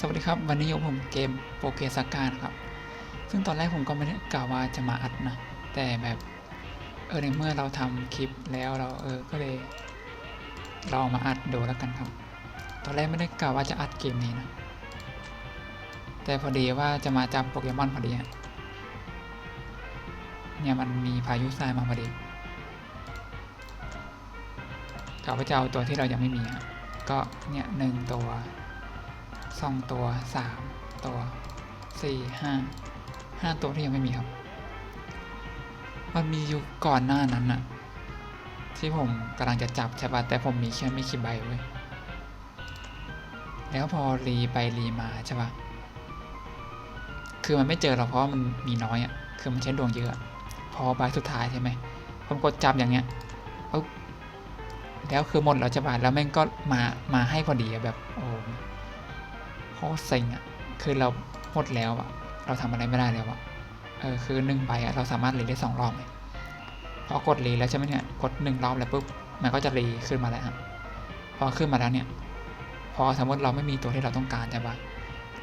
สวัสดีครับ วันนี้อยู่ผมเกมโปเกสกานะครับ ซึ่งตอนแรกผมก็ไม่ได้กล่าวว่าจะมาอัดนะ แต่แบบเออในเมื่อเราทำคลิปแล้วเราเออก็เลยลองมาอัดดูแล้วกันครับ ตอนแรกไม่ได้กล่าวว่าจะอัดเกมนี้นะ แต่พอดีว่าจะมาจับโปเกมอนพอดีเนี่ยมันมีพายุทรายมาพอดีกะว่าจะเอาตัวที่เรายังไม่มีอะก็เนี่ยหนึ่งตัว สองตัวสามตัวสี่ห้าห้าตัวที่ยังไม่มีครับ มันมีอยู่ก่อนหน้านั้นอะที่ผมกำลังจะจับใช่ปะแต่ผมมีแค่ไม่กี่ใบเว้ยแล้วพอรีไปรีมาใช่ปะคือมันไม่เจอหรอกเพราะมันมีน้อยอะคือมันใช้ดวงเยอะ พอใบสุดท้ายใช่ไหมผมกดจับอย่างเงี้ยแล้วคือหมดแล้วใช่ปะแล้วแม่งก็มามาให้พอดีแบบโอ้ ตรเซ็งอะคือเราหมดแล้วอะเราทำอะไรไม่ได้แล้วอะเออคือหนึ่งใบอะเราสามารถรีได้สองรอบเลยพอกดรีแล้วใช่ไหมเนี่ยกดหนึ่งรอบแล้วปุ๊บมันก็จะรีขึ้นมาแล้วครับพอขึ้นมาแล้วเนี่ย พอสมมติเราไม่มีตัวที่เราต้องการใช่ปะ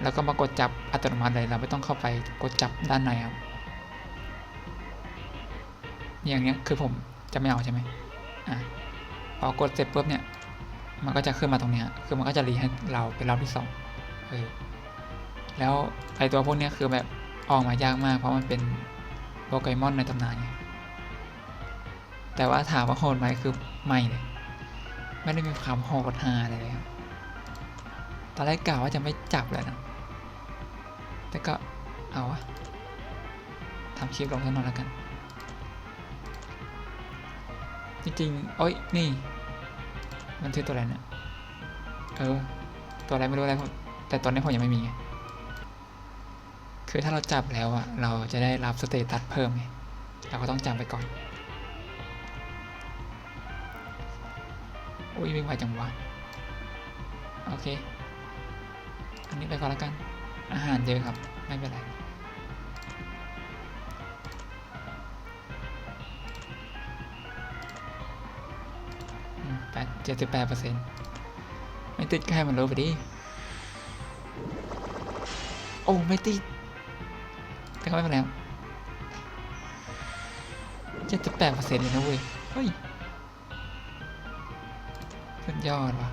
แล้วก็มากดจับอัตโนมัติเลยเราไม่ต้องเข้าไปกดจับด้านในครับอย่างเนี้ยคือผมจะไม่เอาใช่ไหมอะพอกดเสร็จปุ๊บเนี่ย มันก็จะขึ้นมาตรงเนี้ยคือมันก็จะรีให้เราเป็นรอบที่สอง เออแล้วไอตัวพวกนี้คือแบบออกมายากมาก เพราะมันเป็นโปเกมอนในตำนานไงแต่ว่าถามว่าโหดไหมคือไม่เลย ไม่ได้มีความโหดฮาอะไรเลยครับตอนแรกกล่าวว่าจะไม่จับเลยนะ แต่ก็เอาวะทำคลิปลงสักหน่อยแล้วกัน จริงๆโอ้ยนี่ มันชื่อตัวอะไรเนี่ยเออ ตัวอะไรไม่รู้อะไรผม แต่ตอนนี้ผมยังไม่มีไงคือถ้าเราจับแล้วอะเราจะได้รับสเตตัสเพิ่มไงเราก็ต้องจำไปก่อน อุ้ยวิ่งไวจังวะ โอเค อันนี้ไปก่อนแล้วกัน อาหารเยอะครับ ไม่เป็นไร แปดเจ็ดสิบแปดเปอร์เซ็นต์ไม่ติดแค่มันรู้ไปดิ อ้ไม่ติดแต่ก็ไม่เป็นไรเจ็ดสิบแปดเปอร์เซ็นต์เลยนะเว้ย เฮ้ยสุดยอดว่ะ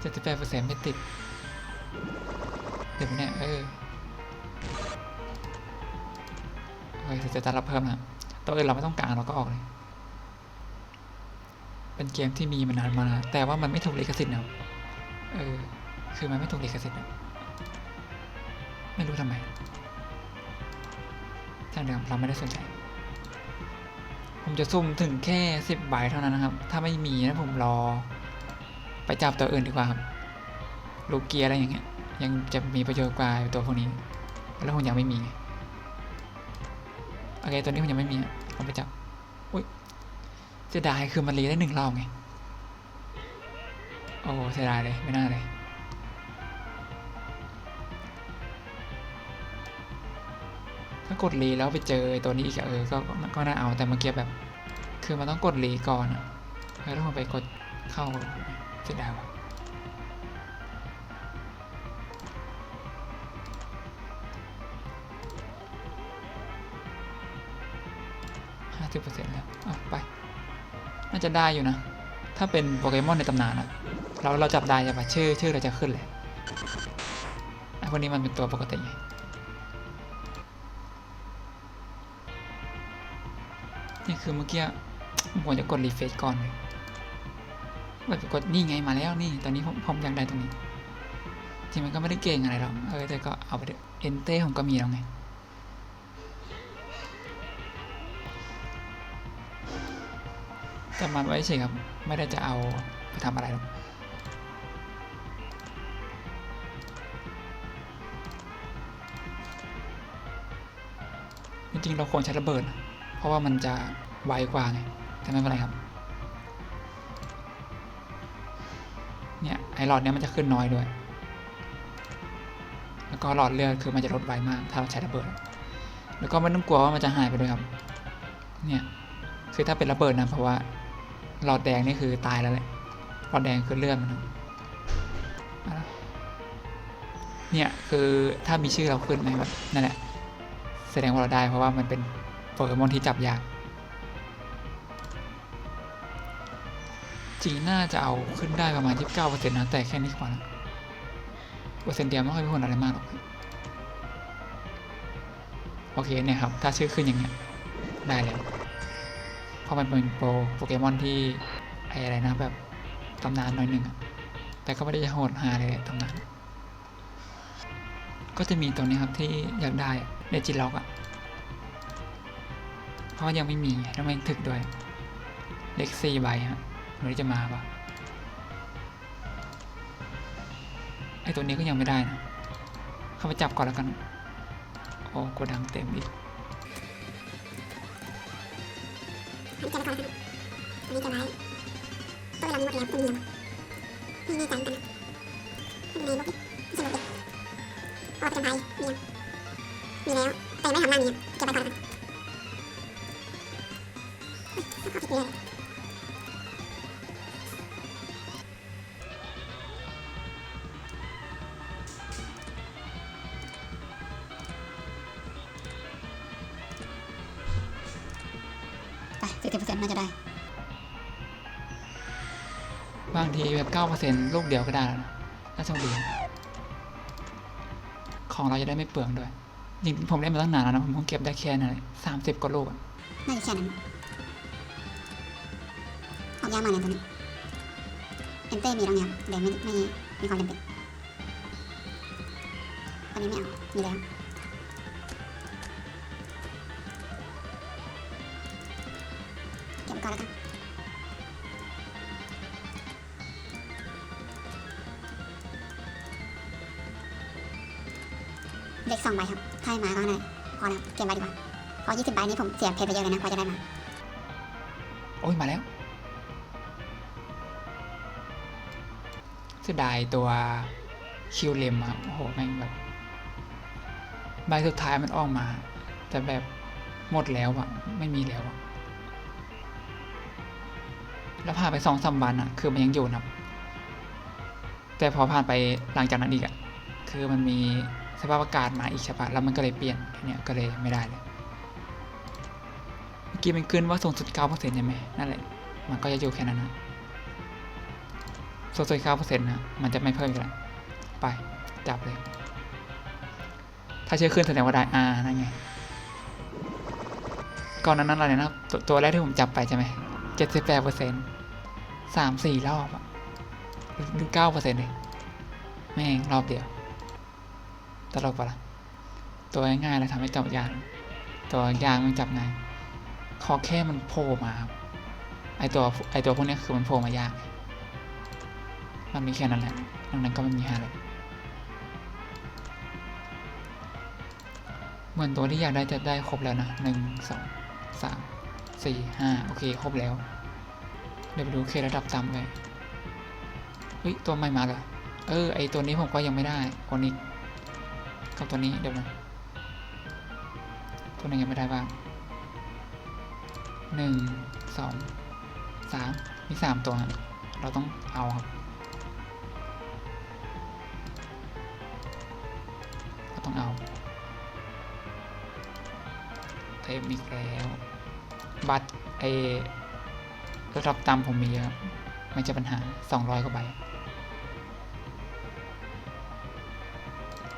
เจ็ดสิบแปดเปอร์เซ็นต์ไม่ติด เดี๋ยวเนี่ยเออเฮ้ยจะตัดรับเพิ่มนะตัวอื่นเราไม่ต้องการเราก็ออกเลย เป็นเกมที่มีมานานมาแล้วแต่ว่ามันไม่ถูกลิขสิทธิ์นะเออ คือมันไม่ถูกลิขสิทธิ์อะ ไม่รู้ทำไมช่างเดิมเราไม่ได้สนใจ ผมจะซุ่มถึงแค่สิบใบเท่านั้นนะครับ ถ้าไม่มีนะผมรอ ไปจับตัวอื่นดีกว่าครับลูกเกียร์อะไรอย่างเงี้ย ยังจะมีประโยชน์กว่าตัวพวกนี้ แล้วผมยังไม่มีไงโอเคตัวนี้ผมยังไม่มีผมไปจับ อุ้ยจะได้คือมันรีได้หนึ่งรอบไง โอ้เสียดายเลย ไม่น่าเลย ถ้ากดรีแล้วไปเจอตัวนี้อีกเออก็ก็น่าเอาแต่เมื่อกี้แบบ คือมันต้องกดรีก่อนอะแล้วต้องไปกดเข้าเสียดายวะห้าสิบเปอร์เซ็นต์แล้วอะไป น่าจะได้อยู่นะ ถ้าเป็นโปเกมอนในตำนานอะเราเราจับได้ใช่ปะชื่อชื่อเราจะขึ้นเลยไอ้พวกนี้มันเป็นตัวปกติไง นี่คือเมื่อกี้ผมจะกดรีเฟซก่อนเลยแบบกดนี่ไงมาแล้วนี่ ตอนนี้ผมผมอยากได้ตรงนี้ จริงมันก็ไม่ได้เก่งอะไรหรอก เออแต่ก็เอาไปเอะเอนเต้ผมก็มีแล้วไง แต่มันไว้เฉยครับ ไม่ได้จะเอาไปทำอะไรหรอกจริงๆเราควรใช้ระเบิดนะ ราะว่ามันจะไวกว่าไงแต่ไม่เป็นไรครับเนี่ยไอหลอดเนี้ยมันจะขึ้นน้อยด้วย แล้วก็หลอดเลือดคือมันจะลดไวมาก ถ้าเราใช้ระเบิด แล้วก็ไม่ต้องกลัวว่ามันจะหายไปด้วยครับ เนี่ยคือถ้าเป็นระเบิดนะเพราะว่าหลอดแดงนี่คือตายแล้วแหละหลอดแดงคือเลือดมันเนี่ยคือถ้ามีชื่อเราขึ้นไหมแบบนั่นแหละแสดงว่าเราได้เพราะว่ามันเป็น เกมอนที่จับยาก จริงน่าจะเอาขึ้นได้ประมาณ 29%นะ แต่แค่นี้พอละเปอร์เซ็นต์เดียวไม่ค่อยมีผลอะไรมากหรอก โอเคเนี่ยครับ ถ้าชื่อขึ้นอย่างเงี้ย ได้แล้ว เพราะมันเป็นโปรโปเกมอนที่ไออะไรนะแบบตำนานหน่อยหนึ่งอะแต่ก็ไม่ได้จะโหดหาเลยตำนาน ก็จะมีตัวนี้ครับที่อยากได้เดจิล็อกอะ เพราะว่ายังไม่มีแล้วไม่ถึกด้วยเล็กซี่ใบฮะไม่รู้จะมาปะไอตัวนี้ก็ยังไม่ได้นะ เข้าไปจับก่อนแล้วกัน โอ้โกดังเต็มอีกอันนี้จะอะไรกันอันนี้จะไว้ตัวเรามีหมดแล้วตัวนี้นี่นี่ใจกันมันในบล็อกนี่สนุกดิพอไปทำไทยมียังมีแล้ว แต่ไม่ทำหน้ามีเก็บไปก่อนแล้วกัน สี่สิบเปอร์เซ็นต์น่าจะได้ บางทีแบบเก้าเปอร์เซ็นต์ลูกเดียวก็ได้แล้วนะถ้าโชคดีของเราจะได้ไม่เปลืองด้วยจริงๆผมเล่นมาตั้งนานแล้วนะผมคงเก็บได้แค่นั้นสามสิบกว่าลูกอะน่าจะแค่นั้นออกยากมากเนี่ยตัวนี้เอนเต้มีแล้วไงครับเดี๋ยวไม่ไม่มีความจำเป็นตอนนี้ไม่เอามีแล้ว เก็บไว้ก่อนแล้วกันเล็กสองใบครับ ถ้าไม่มาก็ได้พอแล้วเก็บไว้ดีกว่าเพราะยี่สิบใบนี้ผมเสียเพชรไปเยอะเลยนะกว่าจะได้มา โอ้ยมาแล้วเสียดายตัวคิวเลมอะโอ้โหแม่งแบบใบสุดท้ายมันออกมา แต่แบบหมดแล้วอะไม่มีแล้วอะ แล้วผ่านไปสองสามวันอะคือมันยังอยู่นะครับ แต่พอผ่านไปหลังจากนั้นอีกอะคือมันมีสภาพอากาศมาอีกใช่ปะแล้วมันก็เลยเปลี่ยนเนี้ยก็เลยไม่ได้เลยเมื่อกี้มันขึ้นว่าสูงสุด9%ใช่ไหมนั่นแหละมันก็จะอยู่แค่นั้นนะสูงสุด9%นะมันจะไม่เพิ่มอีกแล้วไปจับเลย ถ้าเชื่อขึ้นแสดงว่าได้อ่านั่นไงก่อนนานั้นอะไรนะตตัวแรกที่ผมจับไปใช่ไหม 78%สามสี่รอบอะหรือ9%เซ็นต์เลยแม่งรอบเดียว ตลกปะล่ะ ตัวง่ายๆเลยทำให้จับยากตัวยากมันจับง่ายขอแค่มันโผล่มาไอตัวไอตัวพวกเนี้ยคือมันโผล่มายาก มันมีแค่นั้นแหละดังนั้นก็ไม่มีหาเลยเหมือนตัวที่อยากได้จะได้ครบแล้วนะหนึ่งสองสาม สี่ห้าโอเค ครบแล้ว เดี๋ยวไปดูเคระดับต่ำเลยเฮ้ย ตัวใหม่มาเหรอ เออ ไอตัวนี้ผมก็ยังไม่ได้โอนิกกับตัวนี้เดี๋ยวนะ ตัวไหนยังไม่ได้บ้างหนึ่งสองสามมีสามตัวเราต้องเอาครับเราต้องเอาเต็มอีกแล้ว บัตรไอระดับต่ำผมมีเยอะไม่ใช่ปัญหาสองร้อยกว่าใบ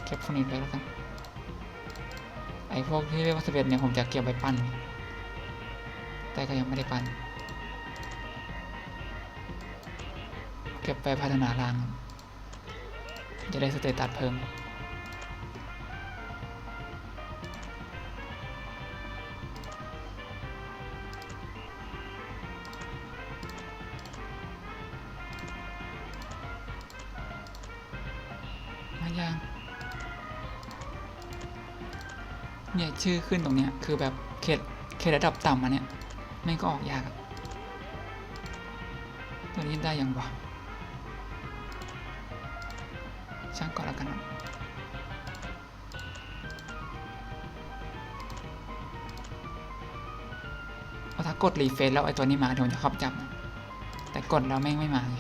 เก็บพวกนี้ไปแล้วกัน ไอพวกที่เรียกว่าสเปนเนี่ย ผมจะเก็บไว้ปั้น แต่ก็ยังไม่ได้ปั้น เก็บไปพัฒนาล่าง จะได้สเตตัสเพิ่ม ยังเนี่ยชื่อขึ้นตรงเนี้ยคือแบบเขตเขตระดับต่ำมาเนี่ยแม่งก็ออกยากตัวนี้ได้ยังวะช่างก่อนแล้วกันนะเพราะถ้ากดรีเฟซแล้วไอ้ตัวนี้มาเดี๋ยวจะเข้าจับ แต่กดแล้วแม่งไม่มาไง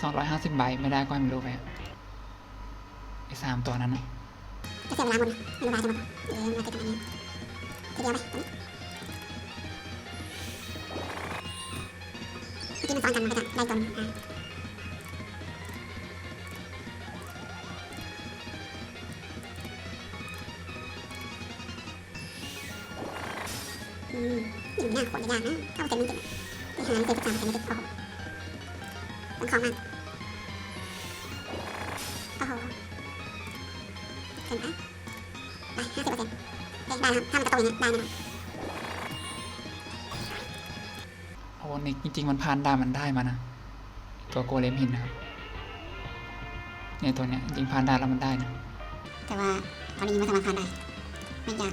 สองร้อยห้าสิบใบไม่ได้ก็ให้มันรู้ไปไอ้สามตัวนั้นนะจะเสียเวลาหมดนะไม่รู้วลาจะหมดเออมาติดตรงนี้ทีเดียวไปตรงนี้เมื่อกี้มันซ้อนกันมันก็จะได้ตัวนึงอ่าอืมอยู่หน้าขวดยากนะเข้าเต็มไม่ติดไปหาเต็มสามเต็มไม่ติดโอ้โหต้องคล้องมาก ได้ครับถ้ามันจะตรงอย่างนี้ได้แน่นอนโอ้นี่จริงๆมันผ่านด้มันได้มานะตัวโกเลมหินนะครับเนี่ยตัวเนี้ยจริงๆผ่านด้แล้วมันได้นะแต่ว่าตอนนี้ยังไม่สามารถผ่านได้ไม่ยาก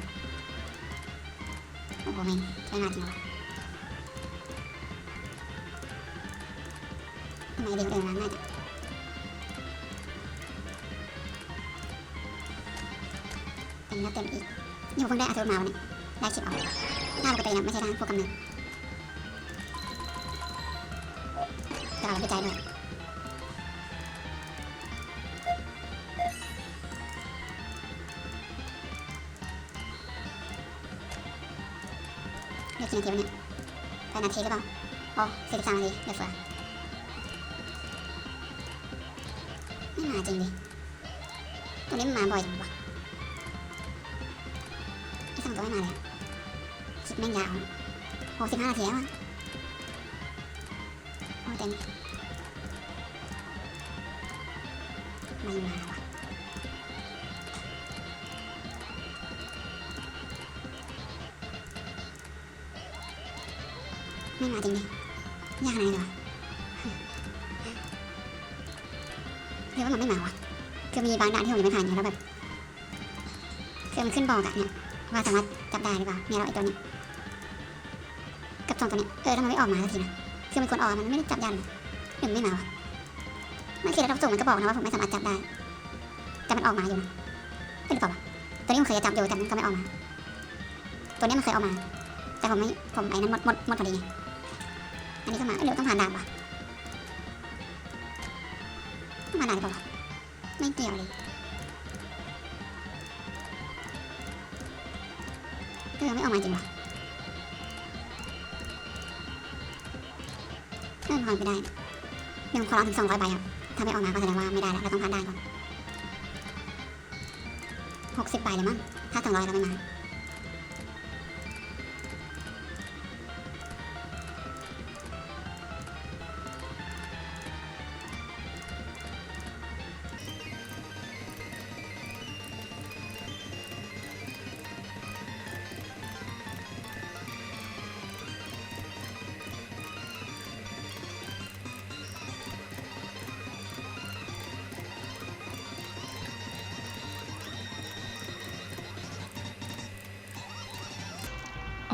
โอ้โหแม่งใช้งานจริงวะทำไมเด็กเดินมาง่ายจังเป็นแล้วเต็มอีก อยู่เพิ่งได้อาทุมาวันนี้ได้คลิปเอาหน้าปกตินะไม่ใช่ทางพวกกำเนิดแต่เราวิจัยด้วยเรียกกี่นาทีวะเนี่ยแปดนาทีหรือเปล่าอ๋อสี่สิบสามนาทีเดี๋ยวเฟือไม่มาจริงดิตัวนี้มันมาบ่อยจังวะ ตัวไม่มาเลยคลิปแม่งยาวหกสิบห้านาทีแล้วอะโอ้เต็มไม่มาวะไม่มาจริงดิยากขนาดนี้เลยวะหรือว่ามันไม่มาวะคือมีบางด่านที่ผมยังไม่ผ่านไงแล้วแบบคือมันขึ้นบอกอะเนี่ย ว่าสามารถจับได้หรือเปล่าเนี่ยเราไอตัวนี้กับสองตัวนี้เออทำไมไม่ออกมาสักทีนะคือมันควรออกมันไม่ได้จับยันหรือมันไม่มาวะมันคือระดับสูงมันก็บอกนะว่าผมไม่สามารถจับได้แต่มันออกมาอยู่นะเป็นหรือเปล่าวะตัวนี้มันเคยจับอยู่แต่มันก็ไม่ออกมา ตัวนี้มันเคยออกมา แต่ผมไม่ผมไอ้นั้นหมดหมดหมดพอดีไงอันนี้ก็มาเอ้ยเดี๋ยวต้องผ่านด่านปะต้องผ่านด่านหรือเปล่าไม่เกี่ยวเลย ออไม่ออกมาจริงวะเออผ่านไปได้ยังขอร้องถึงสองร้อยใบครับถ้าไม่ออกมาก็แสดงว่าไม่ได้แล้วเราต้องผ่านด่านก่อนหกสิบใบเลยมั้งถ้าสองร้อยเราไม่มา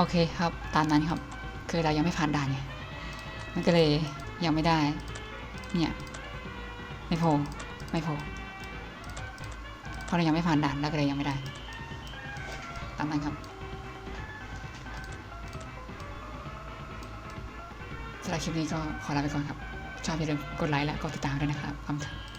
โอเคครับตามนั้นครับ คือเรายังไม่ผ่านด่านไงมันก็เลยยังไม่ได้ เนี่ยไม่โผล่ไม่โผล่เพราะเรายังไม่ผ่านด่านแล้วก็เลยยังไม่ได้ ตามนั้นครับสำหรับคลิปนี้ก็ขอลาไปก่อนครับ ชอบอย่าลืมกดไลค์และกดติดตามด้วยนะครับขอบคุณ